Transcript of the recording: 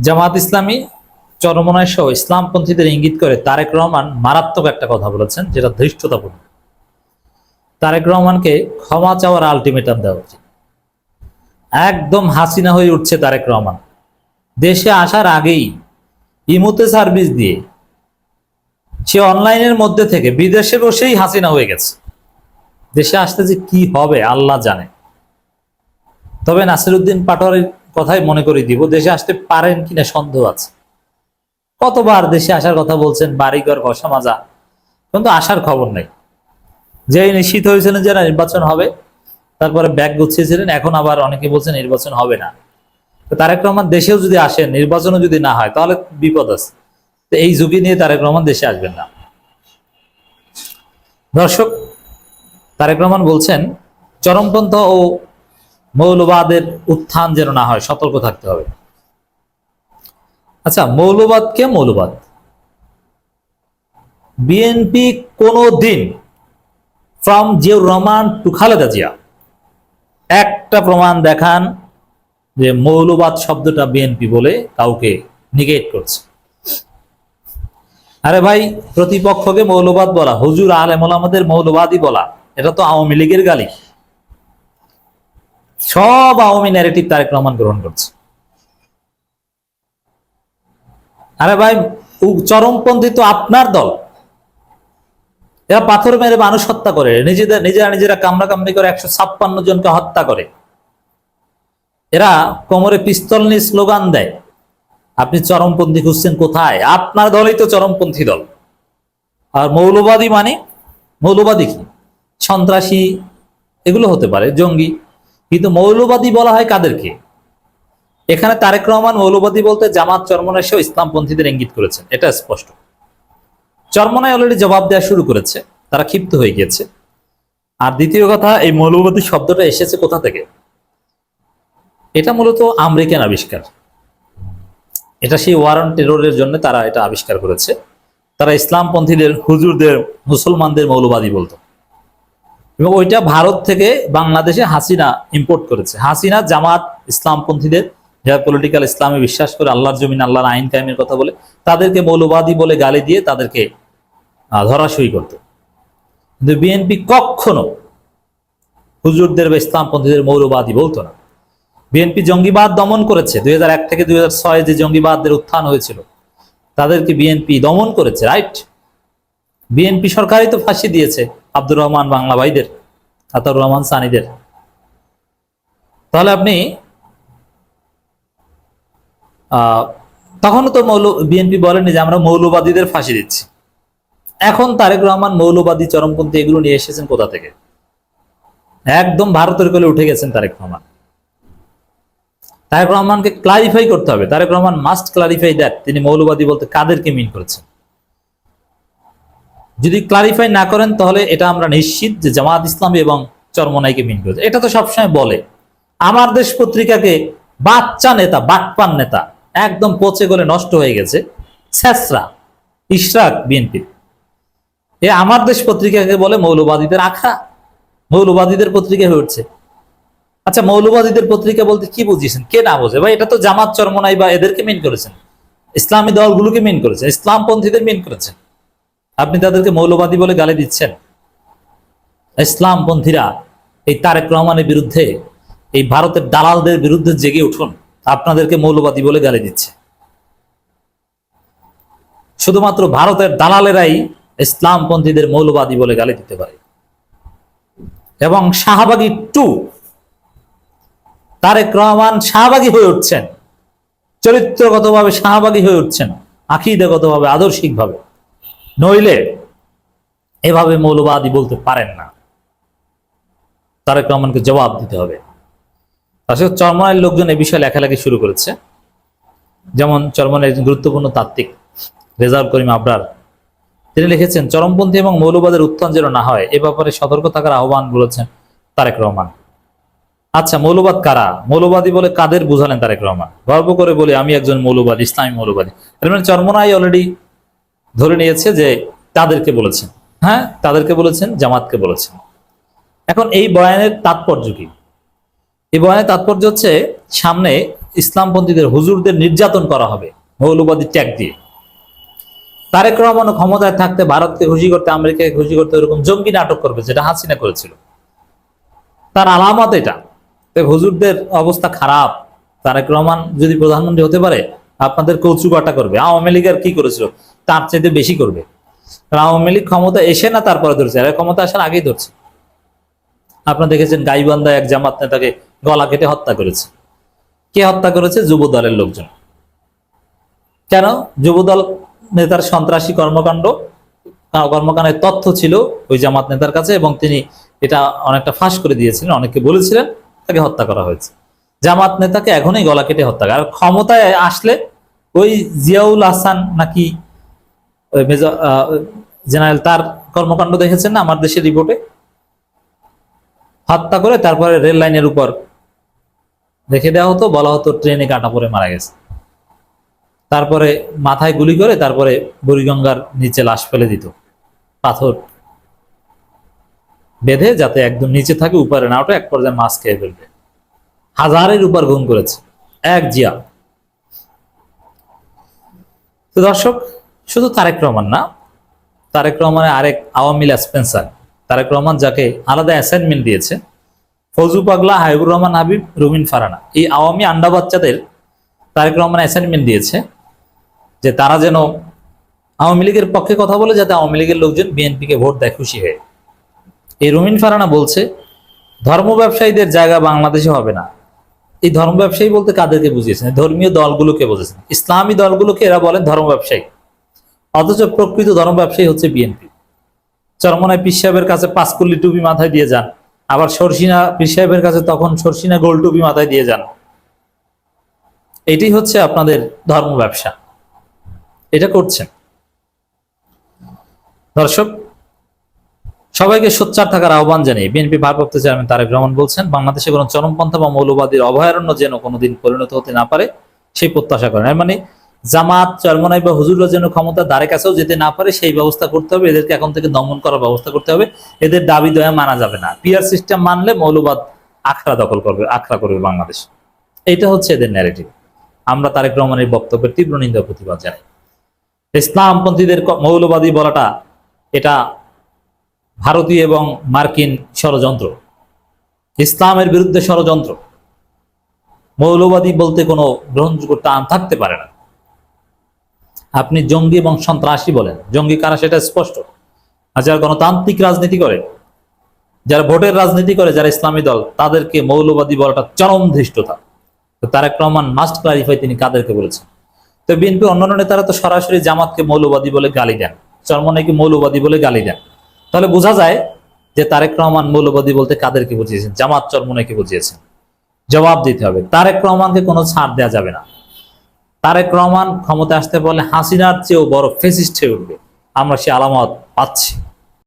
জামাত ইসলামী চরমনায় সহ ইসলামপন্থীদের ইঙ্গিত করে তারেক রহমান মারাত্মক একটা কথা বলেছেন, যেটা ধৃষ্টতাপূর্ণ। তারেক রহমানকে ক্ষমা চাওয়ার আলটিমেটাম দেওয়া উচিত। একদম হাসিনা হয়ে উঠছে তারেক রহমান। দেশে আসার আগেই ইমুতে সার্ভিস দিয়ে সে অনলাইনের মধ্যে থেকে বিদেশে বসেই হাসিনা হয়ে গেছে। দেশে আসতে যে কি হবে, আল্লাহ জানে। তবে নাসিরুদ্দিন পাটোয়ারির কথাই মনে করে দিব, দেশে আসতে পারেন কিনা সন্দেহ আছে। কতবার দেশে আসার কথা বলছেন বাড়িঘর ঘষা মাজা, কিন্তু আসার খবর নেই। যে নিশ্চিত হয়েছিলেন যে নির্বাচন হবে, তারপরে ব্যাগ গুছিয়েছিলেন, এখন আবার অনেকে বলছেন নির্বাচন হবে না। তারেক রহমান দেশেও যদি আসেন, নির্বাচনও যদি না হয়, তাহলে বিপদ আছে। তো এই ঝুঁকি নিয়ে তারেক রহমান দেশে আসবেন না। দর্শক, তারেক রহমান বলছেন, চরমপন্থ ও মৌলবাদের উত্থান যেন না হয়, সতর্ক থাকতে হবে। আচ্ছা মৌলবাদ কে মৌলবাদ? বিএনপি কোনো দিন ফ্রম জিয়াউর রহমান টু খালেদা জিয়া। একটা প্রমাণ দেখান যে মৌলবাদ শব্দটা বিএনপি বলে কাউকে নিগেট করছে। আরে ভাই, প্রতিপক্ষকে মৌলবাদ বলা, হুজুর আলেমল আমাদের মৌলবাদই বলা, এটা তো আওয়ামী লীগের গালি। সব আওয়ামী ন্যারেটিভ তারেক রহমান গ্রহণ করছে। আরে ভাই চরমপন্থী তো আপনার দল। এরা পাথর মেরে মানুষ হত্যা করে, নিজেদের, নিজেরা নিজেরা কামড়া কামড়ি করে একশো ছাপ্পান্ন জনকে হত্যা করে। এরা কোমরে পিস্তল নিয়ে স্লোগান দেয়, আপনি চরমপন্থী খুঁজছেন কোথায়? আপনার দলই তো চরমপন্থী দল। আর মৌলবাদী মানে মৌলবাদী কি? সন্ত্রাসী, এগুলো হতে পারে, জঙ্গি। কিন্তু মৌলবাদী বলা হয় কাদেরকে? এখানে তারেক রহমান মৌলবাদী বলতে জামাত চরমনায় সহ ইসলামপন্থীদের ইঙ্গিত করেছেন, এটা স্পষ্ট। চরমনায় অলরেডি জবাব দেওয়া শুরু করেছে, তারা ক্ষিপ্ত হয়ে গিয়েছে। আর দ্বিতীয় কথা, এই মৌলবাদী শব্দটা এসেছে কোথা থেকে? এটা মূলত আমেরিকান আবিষ্কার। এটা সেই ওয়ারন টেররের জন্য তারা এটা আবিষ্কার করেছে। তারা ইসলামপন্থীদের, হুজুরদের, মুসলমানদের মৌলবাদী বলতো। এবং ওইটা ভারত থেকে বাংলাদেশে হাসিনা ইম্পোর্ট করেছে। হাসিনা জামাত ইসলামপন্থীদের যারা পলিটিক্যাল ইসলামে বিশ্বাস করে আল্লাহর জমিন আল্লাহর আইন কায়েমের কথা বলে তাদেরকে মৌলবাদী বলে গালি দিয়ে তাদেরকে আহ, ধরাশয়ী করত। কিন্তু বিএনপি কখনো হুজুরদের বা ইসলামপন্থীদের মৌলবাদী বলতো না। বিএনপি জঙ্গিবাদ দমন করেছে। দুই হাজার এক থেকে দুই হাজার ছয় যে জঙ্গিবাদদের উত্থান হয়েছিল তাদেরকে বিএনপি দমন করেছে রাইট? বিএনপি সরকারই তো ফাঁসি দিয়েছে আব্দুর রহমান বাংলা ভাইদের আতাউর রহমান সানিদের। তাহলে আপনি আহ, তখনও তো মৌল বিএনপি বলেনি যে আমরা মৌলবাদীদের ফাঁসি দিচ্ছি। এখন তারেক রহমান মৌলবাদী চরমপন্থী এগুলো নিয়ে এসেছেন কোথা থেকে? একদম ভারতের কোলে উঠে গেছেন তারেক রহমান। তারেক রহমানকে ক্লারিফাই করতে হবে। Tarique Rahman must clarify that তিনি মৌলবাদী বলতে কাদেরকে মিন করেছেন? যদি ক্লারিফাই না করেন, তাহলে এটা আমরা নিশ্চিত যে জামাত ইসলামী এবং চরমনাইকে মিন করেছে। এটা তো সবসময় বলে। আমার দেশ পত্রিকাকে বাচ্চা নেতা বাটপান নেতা, একদম পচে গলে নষ্ট হয়ে গেছে। স্যাসরা ইশরাক বিএনপির এ আমার দেশ পত্রিকাকে বলে মৌলবাদীদের আখড়া। মৌলবাদীদের পত্রিকা হয়ে উঠছে। আচ্ছা মৌলবাদীদের পত্রিকা বলতে কি বুঝিয়েছেন? কে না বোঝে? ভাই, এটা তো জামাত, চরমনাই বা এদেরকে মিন করেছেন। ইসলামী দলগুলোকে মিন করেছেন। ইসলামপন্থীদের মিন করেছেন। আপনি তাদেরকে মৌলবাদী বলে গালি দিচ্ছেন। ইসলামপন্থীরা এই তারেক রহমানের বিরুদ্ধে, এই ভারতের দালালদের বিরুদ্ধে জেগে উঠুন। আপনাদেরকে মৌলবাদী বলে গালি দিচ্ছে। শুধুমাত্র ভারতের দালালেরাই ইসলামপন্থীদের মৌলবাদী বলে গালি দিতে পারে। এবং শাহবাগী টু, তারেক রহমান শাহবাগী হয়ে উঠছেন। চরিত্রগতভাবে শাহবাগী হয়ে উঠছেন। আকিদাগতভাবে, আদর্শিকভাবে। নইলে এভাবে মৌলবাদী বলতে পারেন না। তারেক রহমানকে জবাব দিতে হবে। আসলে চরমনায়ের লোকজন এই বিষয়ে লেখালেখি শুরু করেছে। যেমন চরমনের একজন গুরুত্বপূর্ণ তাত্ত্বিক রেজার্ভ করিম আবরার, তিনি লিখেছেন, চরমপন্থী এবং মৌলবাদের উত্থান যেন না হয়, এ ব্যাপারে সতর্ক থাকার আহ্বান বলেছেন তারেক রহমান। আচ্ছা মৌলবাদ কারা? মৌলবাদী বলে কাদের বুঝালেন তারেক রহমান? গর্ব করে বলে, আমি একজন মৌলবাদী, ইসলামী মৌলবাদী। মানে চরমনাই অলরেডি ধরে নিয়েছে যে তাদেরকে বলেছেন। হ্যাঁ? তাদেরকে বলেছেন, জামাতকে বলেছেন। এখন এই বয়ানের তাৎপর্য কি? এই বয়ানের তাৎপর্য হচ্ছে সামনে ইসলামপন্থীদের হুজুরদের নির্যাতন করা হবে মৌলবাদী ট্যাগ দিয়ে। তারেক রহমান ক্ষমতায় থাকতে ভারতকে খুশি করতে, আমেরিকাকে খুশি করতে ওরকম জঙ্গি নাটক করবে, যেটা হাসিনা করেছিল। তার আলামত এটা হুজুরদের অবস্থা খারাপ। তারেক রহমান যদি প্রধানমন্ত্রী হতে পারে, আপনাদের কৌচুকাটা করবে। আওয়ামী লীগ আর কি করেছিল? তার চাইতে বেশি করবে। কারণ আওয়ামী লীগ ক্ষমতা এসে না তারপরে ধরছে আর ক্ষমতা আসার আগেই ধরছে। আপনারা দেখেছেন গাইবান্ধা এক জামাত নেতাকে গলা কেটে হত্যা করেছে। কে হত্যা করেছে? যুব দলের লোকজন। কেন? যুবদল নেতার সন্ত্রাসী কর্মকাণ্ড কর্মকাণ্ডের তথ্য ছিল ওই জামাত নেতার কাছে এবং তিনি এটা অনেকটা ফাঁস করে দিয়েছিলেন অনেকে বলেছিলেন, তাকে হত্যা করা হয়েছে। জামাত নেতাকে এখনই গলা কেটে হত্যা করে। আর ক্ষমতায় আসলে ওই জিয়াউল হাসান নাকি জেনারেল তার কর্মকাণ্ড দেখেছেন না আমার দেশের রিপোর্টে হত্যা করে তারপরে রেল লাইনের উপর রেখে দেওয়া হতো, বলা হতো ট্রেনে কাটা পড়ে মারা গেছে। তারপরে মাথায় গুলি করে তারপরে বুড়িগঙ্গার নিচে লাশ ফেলে দিত, পাথর বেঁধে যাতে একদম নিচে থাকে, উপরে না ওঠে, এক পর্যায়ে মাছ খেয়ে ফেলবে। হাজারের উপর গুম করেছে, এক জিয়া। তো দর্শক শুধু তারেক রহমান না, তারেক রহমানের আরেক আওয়ামী স্পেন্সার তারেক রহমান যাকে আলাদা অ্যাসাইনমেন্ট দিয়েছে ফৌজু পাগলা হাইবুর রহমান, হাবিব, রুমিন ফারানা, এই আওয়ামী আন্ডা বাচ্চাদের তারেক রহমান অ্যাসাইনমেন্ট দিয়েছে যে তারা যেন আওয়ামী লীগের পক্ষে কথা বলে যাতে আওয়ামী লীগের লোকজন বিএনপিকে ভোট দেয় খুশি হয়ে। এই রুমিন ফারানা বলছে, ধর্ম ব্যবসায়ীদের জায়গা বাংলাদেশে হবে না। এই ধর্ম ব্যবসায়ী বলতে কাদেরকে বুঝিয়েছেন? ধর্মীয় দলগুলোকে বুঝেছেন ইসলামী দলগুলোকে এরা বলেন ধর্ম ব্যবসায়ী। অথচ প্রকৃত ধর্ম ব্যবসায়ী হচ্ছে বিএনপি। চরমনায় পীর সাহেবের কাছে পাঁচকুল্লি টুপি মাথায় দিয়ে যান। আবার সরসিনা, পীর সাহেবের কাছে তখন সরসিনা গোল টুপি মাথায় দিয়ে যান। এটি হচ্ছে আপনাদের ধর্ম ব্যবসা। এটা করছেন। দর্শক, সবাইকে সোচ্চার থাকার আহ্বান জানিয়ে বিএনপি ভারপ্রাপ্ত চেয়ারম্যান তারেক রহমান বলছেন, বাংলাদেশে কোনো চরমপন্থা বা মৌলবাদীর অভয়ারণ্য যেন কোনোদিন পরিণত হতে না পারে, সেই প্রত্যাশা করেন। মানে জামাত চরমনাই বা হুজুররা যেন ক্ষমতা দ্বারে কাছেও যেতে না পারে, সেই ব্যবস্থা করতে হবে। এদেরকে এখন থেকে দমন করার ব্যবস্থা করতে হবে। এদের দাবি দয়া মানা যাবে না। পিয়ার সিস্টেম মানলে মৌলবাদ আখড়া দখল করবে, আখড়া করবে বাংলাদেশ। এটা হচ্ছে এদের ন্যারেটিভ আমরা তারেক রহমানের বক্তব্যের তীব্র নিন্দা প্রতিবাদ জানাই। ইসলামপন্থীদের মৌলবাদী বলাটা, এটা ভারতীয় এবং মার্কিন ষড়যন্ত্র। ইসলামের বিরুদ্ধে ষড়যন্ত্র। মৌলবাদী বলতে কোনো গ্রহণযোগ্য টান থাকতে পারে না। আপনি জঙ্গি এবং সন্ত্রাসী বলেন। জঙ্গি কারা সেটা স্পষ্ট। আর যারা গণতান্ত্রিক রাজনীতি করে, যারা ভোটের রাজনীতি করে, যারা ইসলামী দল, তাদেরকে মৌলবাদী বলাটা চরম ধৃষ্টতা। তারেক রহমান মাস্ট ক্লারিফাই তিনি কাদেরকে বলেছেন। তো বিএনপি অন্যান্য নেতারা তো সরাসরি জামাতকে মৌলবাদী বলে গালি দেন। চরমনাইকে মৌলবাদী বলে গালি দেন। তাহলে বোঝা যায় যে তারেক রহমান মৌলবাদী বলতে কাদেরকে বুঝিয়েছেন, জামাত চরমনাইকে বুঝিয়েছেন। জবাব দিতে হবে। তারেক রহমানকে কোনো ছাড় দেওয়া যাবে না। তারেক রহমান ক্ষমতা আসতে পারলে হাসিনার চেয়েও বড় ফেসিস্ট হয়ে উঠবে। আমরা সে আলামত পাচ্ছি।